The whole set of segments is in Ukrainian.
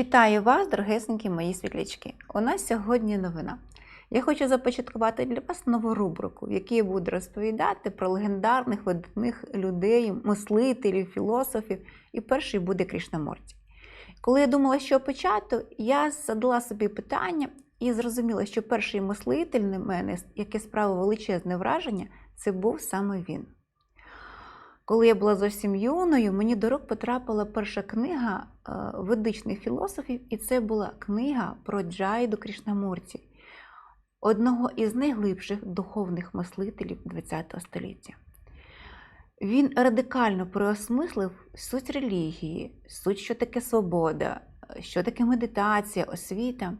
Вітаю вас, дорогесенькі мої світлячки. У нас сьогодні новина. Я хочу започаткувати для вас нову рубрику, в якій я буду розповідати про легендарних видатних людей, мислителів, філософів, і перший буде Крішнамурті. Коли я думала, що почати, я задала собі питання і зрозуміла, що перший мислитель на мене, яке справив величезне враження, це був саме він. Коли я була зовсім юною, мені до рук потрапила перша книга е, ведичних філософів, і це була книга про Джайду Крішнамурті, одного із найглибших духовних мислителів ХХ століття. Він радикально переосмислив суть релігії, суть, що таке свобода, що таке медитація, освіта.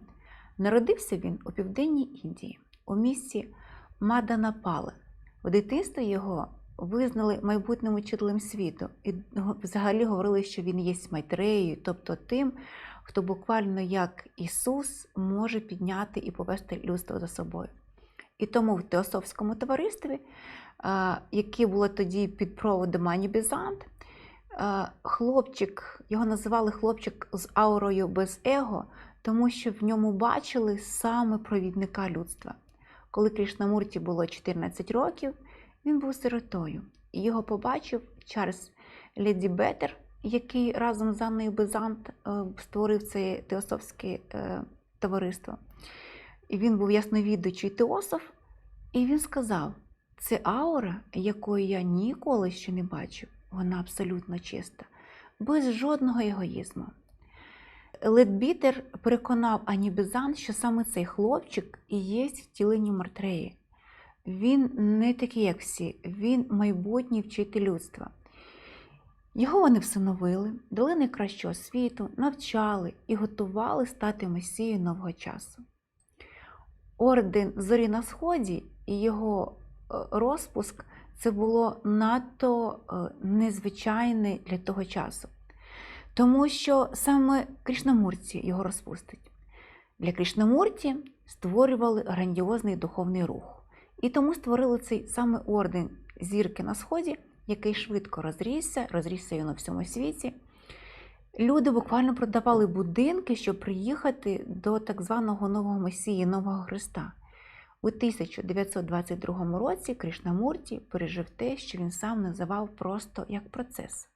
Народився він у південній Індії, у місті Маданапале. У дитинстві його визнали майбутнім учителем світу і взагалі говорили, що він є майтреєю, тобто тим, хто буквально як Ісус може підняти і повести людство за собою. І тому в Теософському товаристві, яке було тоді під проводом Ані Бізант, хлопчик, його називали хлопчик з аурою без его, тому що в ньому бачили саме провідника людства. Коли Крішнамурті було 14 років, він був сиротою, його побачив Чарльз Леді Беттер, який разом з Анною Безант створив це теософське товариство. І він був ясновідучий теософ, і він сказав: це аура, якої я ніколи ще не бачив, вона абсолютно чиста, без жодного егоїзму. Ледбітер переконав Ані Безант, що саме цей хлопчик і є втілення Мартреї. Він не такий, як всі, він майбутній вчитель людства. Його вони всиновили, дали найкращу освіту, навчали і готували стати месією нового часу. Орден Зорі на Сході і його розпуск це було надто незвичайне для того часу, тому що саме Кришнамурті його розпустить. Для Кришнамурті створювали грандіозний духовний рух. І тому створили цей саме орден зірки на сході, який швидко розрісся, розрісся його на всьому світі. Люди буквально продавали будинки, щоб приїхати до так званого нового Месії, Нового Христа. У 1922 році Кришнамурті пережив те, що він сам називав просто як процес.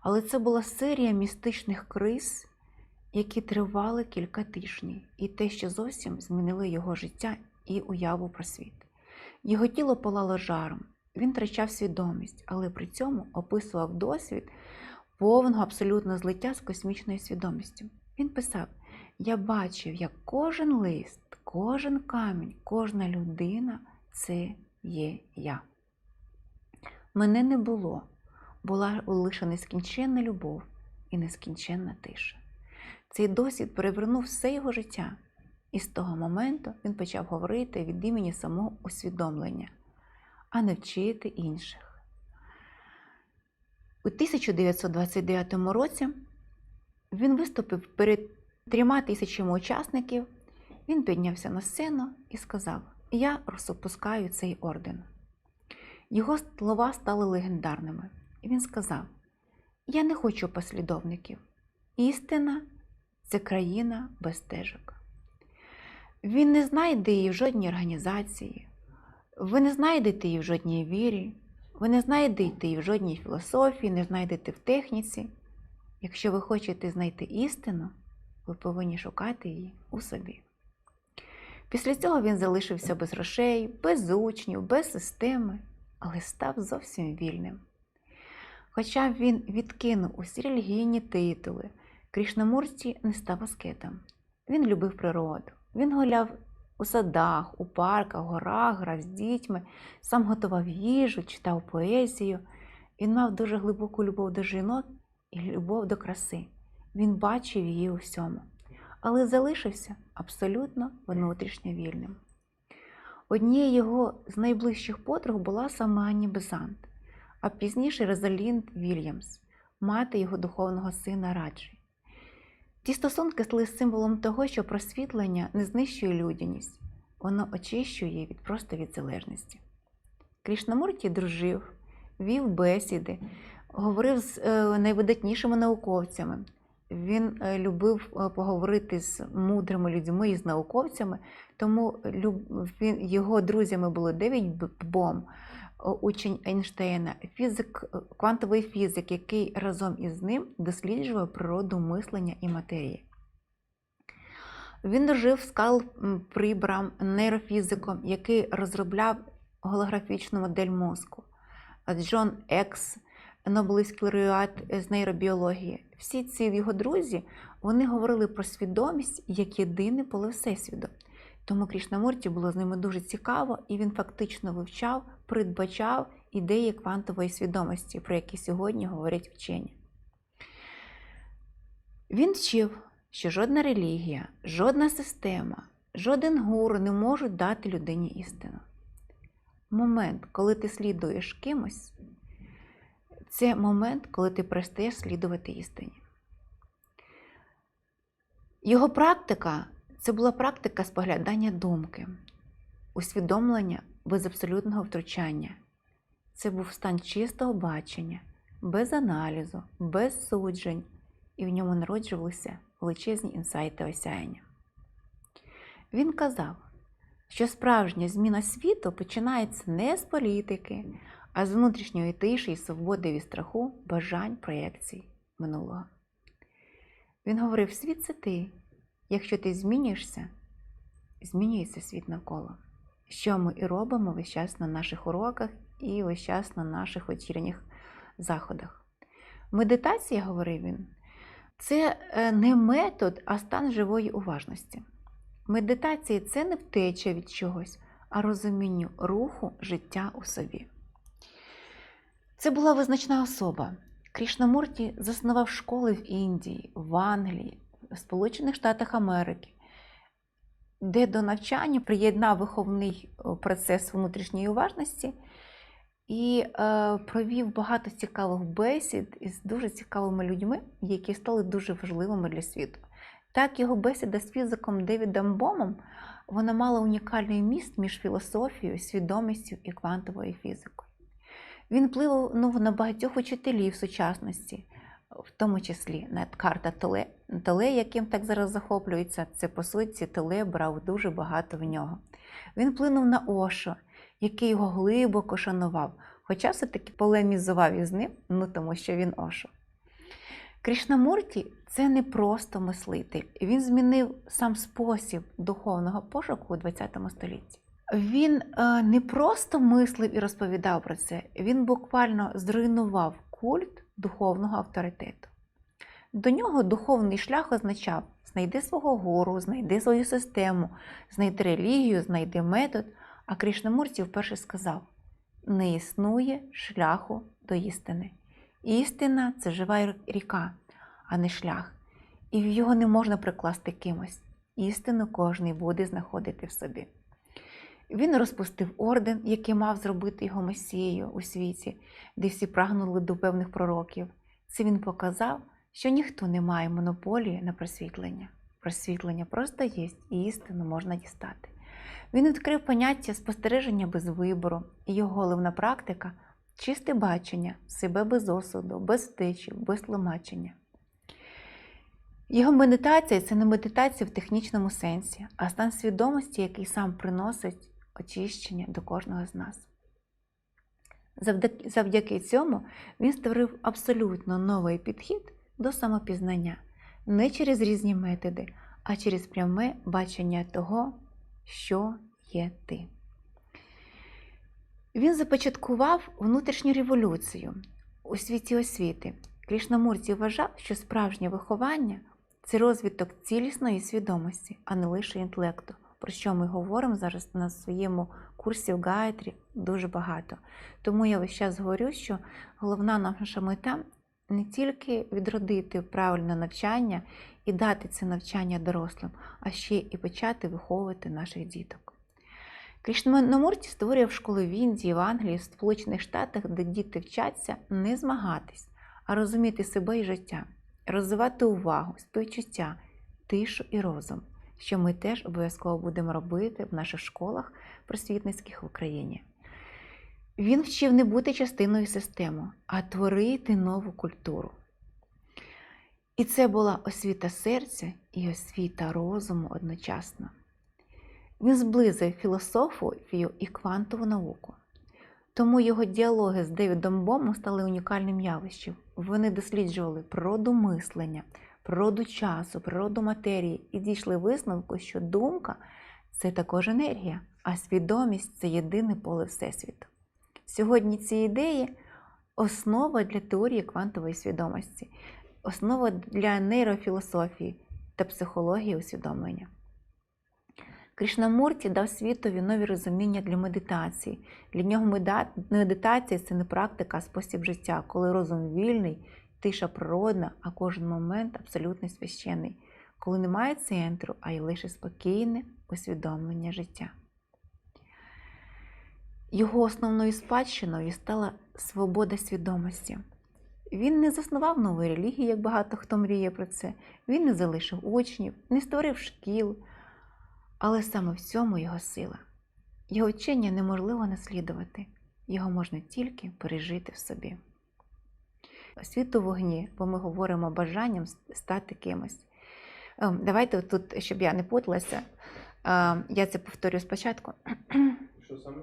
Але це була серія містичних криз, які тривали кілька тижнів, і те, що зовсім змінило його життя і уяву про світ. Його тіло палало жаром, він втрачав свідомість, але при цьому описував досвід повного абсолютно злиття з космічною свідомістю. Він писав: Я бачив, як кожен лист, кожен камінь, кожна людина це є я. Мене не було, була лише нескінченна любов і нескінченна тиша. Цей досвід перевернув все його життя. І з того моменту він почав говорити від імені самого усвідомлення, а не вчити інших. У 1929 році він виступив перед трьома тисячами учасників. Він піднявся на сцену і сказав: Я розпускаю цей орден. Його слова стали легендарними. І він сказав: Я не хочу послідовників. Істина це країна без стежок. Він не знайде її в жодній організації, ви не знайдете її в жодній вірі, ви не знайдете її в жодній філософії, не знайдете в техніці. Якщо ви хочете знайти істину, ви повинні шукати її у собі. Після цього він залишився без грошей, без учнів, без системи, але став зовсім вільним. Хоча він відкинув усі релігійні титули, Крішнамурті не став аскетом. Він любив природу. Він гуляв у садах, у парках, горах, грав з дітьми, сам готував їжу, читав поезію. Він мав дуже глибоку любов до жінок і любов до краси. Він бачив її у всьому, але залишився абсолютно внутрішньо вільним. Однією його з найближчих подруг була сама Анні Безант, а пізніше Розалінд Вільямс, мати його духовного сина Раджі. Ті стосунки стали символом того, що просвітлення не знищує людяність, воно очищує від просто від залежності. Крішнамурті дружив, вів бесіди, говорив з найвидатнішими науковцями. Він е, любив е, поговорити з мудрими людьми і з науковцями, тому його друзями були Девід Б- Бом, учень Ейнштейна, фізик, е, квантовий фізик, який разом із ним досліджував природу мислення і матерії. Він дружив з Карл м, нейрофізиком, який розробляв голографічну модель мозку. Джон Екс, Нобелівський лауреат з нейробіології. Всі ці його друзі вони говорили про свідомість як єдине поле Всесвіту. Тому Крішнамурті було з ними дуже цікаво, і він фактично вивчав, передбачав ідеї квантової свідомості, про які сьогодні говорять вчені. Він вчив, що жодна релігія, жодна система, жоден гуру не можуть дати людині істину. Момент, коли ти слідуєш кимось, це момент, коли ти перестаєш слідувати істині. Його практика це була практика споглядання думки, усвідомлення без абсолютного втручання. Це був стан чистого бачення, без аналізу, без суджень, і в ньому народжувалися величезні інсайти осяяння. Він казав, що справжня зміна світу починається не з політики, а з внутрішньої тиші і свободи від страху, бажань, проєкцій минулого. Він говорив: світ це ти. Якщо ти змінюєшся, змінюється світ навколо. Що ми і робимо весь час на наших уроках і весь час на наших вечірніх заходах. Медитація, говорив він, це е, не метод, а стан живої уважності. Медитація це не втеча від чогось, а розумінню руху життя у собі. Це була визначна особа. Крішнамурті заснував школи в Індії, в Англії, Сполучених Штатах Америки, де до навчання приєднав виховний процес внутрішньої уважності і е, провів багато цікавих бесід із дуже цікавими людьми, які стали дуже важливими для світу. Так, його бесіда з фізиком Девідом Бомом вона мала унікальний міст між філософією, свідомістю і квантовою фізикою. Він впливав ну, на багатьох учителів сучасності, в тому числі Карта Толе. Толе, яким так зараз захоплюється, це по суті Толе брав дуже багато в нього. Він вплинув на Ошо, який його глибоко шанував, хоча все-таки полемізував із ним, ну тому що він Ошо. Кришнамурті це не просто мислитель, він змінив сам спосіб духовного пошуку у ХХ столітті. Він е, не просто мислив і розповідав про це, він буквально зруйнував культ духовного авторитету. До нього духовний шлях означав: знайди свого гуру, знайди свою систему, знайди релігію, знайди метод. А Кришнамурті вперше сказав: не існує шляху до істини. Істина це жива ріка, а не шлях. І його не можна прикласти кимось. Істину кожний буде знаходити в собі. Він розпустив орден, який мав зробити його месією у світі, де всі прагнули до певних пророків. Це він показав, що ніхто не має монополії на просвітлення. Просвітлення просто є, і істину можна дістати. Він відкрив поняття спостереження без вибору, і його головна практика чисте бачення, себе без осуду, без втечі, без тлумачення. Його медитація це не медитація в технічному сенсі, а стан свідомості, який сам приносить очищення до кожного з нас. Завдяки, цьому він створив абсолютно новий підхід до самопізнання не через різні методи, а через пряме бачення того, що є ти. Він започаткував внутрішню революцію у світі освіти. Крішнамурті вважав, що справжнє виховання це розвиток цілісної свідомості, а не лише інтелекту, про що ми говоримо зараз на своєму курсі в Гайтрі дуже багато. Тому я весь час говорю, що головна наша мета не тільки відродити правильне навчання і дати це навчання дорослим, а ще і почати виховувати наших діток. Кришнамурті створював школи в Індії, в Англії, в Сполучених Штатах, де діти вчаться не змагатись, а розуміти себе і життя, розвивати увагу, співчуття, тишу і розум, що ми теж обов'язково будемо робити в наших школах просвітницьких в Україні. Він вчив не бути частиною системи, а творити нову культуру. І це була освіта серця і освіта розуму одночасно. Він зблизив філософію і квантову науку. Тому його діалоги з Девідом Бомом стали унікальним явищем. Вони досліджували природу мислення, природу часу, природу матерії і дійшли висновку, що думка це також енергія, а свідомість це єдине поле Всесвіту. Сьогодні ці ідеї основа для теорії квантової свідомості, основа для нейрофілософії та психології усвідомлення. Кришнамурті дав світові нові розуміння для медитації. Для нього медитація це не практика, а спосіб життя, коли розум вільний, тиша природна, а кожен момент абсолютно священний, коли немає центру, а й лише спокійне усвідомлення життя. Його основною спадщиною стала свобода свідомості. Він не заснував нової релігії, як багато хто мріє про це. Він не залишив учнів, не створив шкіл, але саме в цьому його сила. Його вчення неможливо наслідувати, його можна тільки пережити в собі. Світ у вогні, бо ми говоримо бажанням стати кимось. Ем, Давайте тут, щоб я не путалася, ем, я це повторю спочатку. Що саме?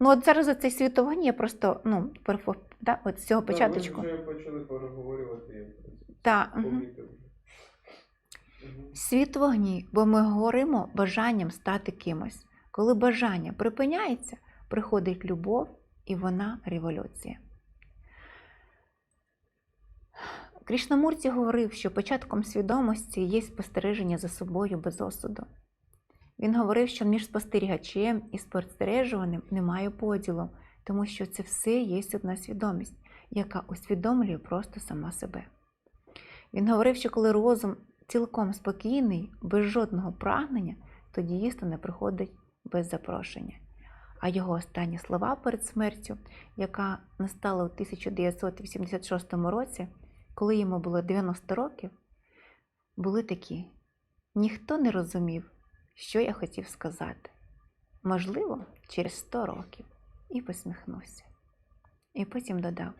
Ну, от зараз оцей світ вогні, я просто ну, перефо- да, от з цього початочку. Так, ви вже почали переговорювати, я в принципі, Та, угу. Світ вогні, бо ми говоримо бажанням стати кимось. Коли бажання припиняється, приходить любов, і вона революція. Крішнамурті говорив, що початком свідомості є спостереження за собою без осуду. Він говорив, що між спостерігачем і спостережуваним немає поділу, тому що це все є одна свідомість, яка усвідомлює просто сама себе. Він говорив, що коли розум цілком спокійний, без жодного прагнення, тоді істина приходить без запрошення. А його останні слова перед смертю, яка настала у 1986 році, коли йому було 90 років, були такі: ніхто не розумів, що я хотів сказати. Можливо, через 100 років, і посміхнувся. І потім додав: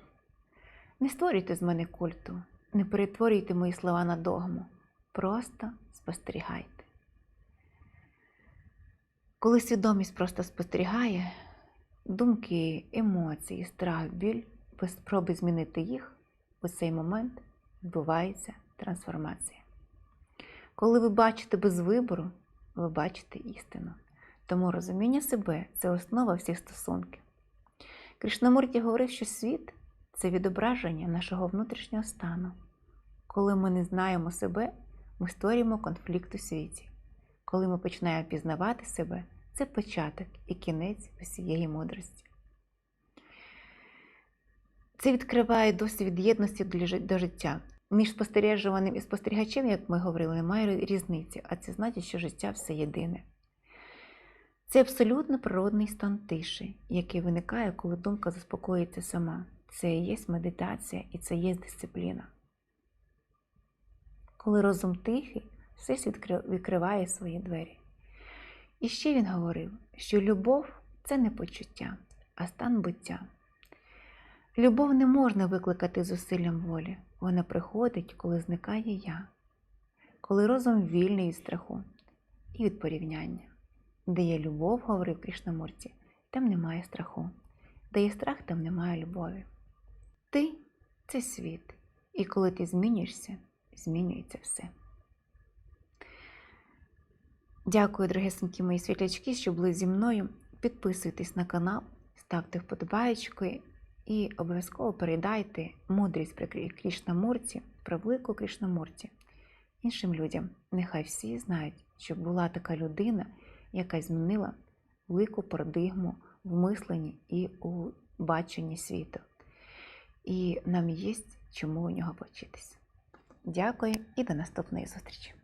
не створюйте з мене культу, не перетворюйте мої слова на догму, просто спостерігайте. Коли свідомість просто спостерігає, думки, емоції, страх, біль, без спроби змінити їх, у цей момент відбувається трансформація. Коли ви бачите без вибору, ви бачите істину. Тому розуміння себе це основа всіх стосунків. Кришнамурті говорив, що світ це відображення нашого внутрішнього стану. Коли ми не знаємо себе, ми створюємо конфлікт у світі. Коли ми починаємо пізнавати себе, це початок і кінець усієї мудрості. Це відкриває досвід єдності до життя. Між спостережуваним і спостерігачем, як ми говорили, немає різниці, а це значить, що життя все єдине. Це абсолютно природний стан тиші, який виникає, коли думка заспокоїться сама. Це і є медитація і це є дисципліна. Коли розум тихий, всесвіт відкриває свої двері. І ще він говорив, що любов це не почуття, а стан буття. Любов не можна викликати зусиллям волі. Вона приходить, коли зникає я, коли розум вільний від страху і від порівняння. Де є любов, говорив Кришнамурті, там немає страху. Де є страх, там немає любові. Ти це світ, і коли ти змінюєшся, змінюється все. Дякую, дорогесенькі мої світлячки, що були зі мною. Підписуйтесь на канал, ставте вподобайки і обов'язково передайте мудрість про Крі- Крішнамурті, про велику Крішнамурті іншим людям. Нехай всі знають, що була така людина, яка змінила велику парадигму в мисленні і у баченні світу. І нам є чому у нього повчитися. Дякую і до наступної зустрічі!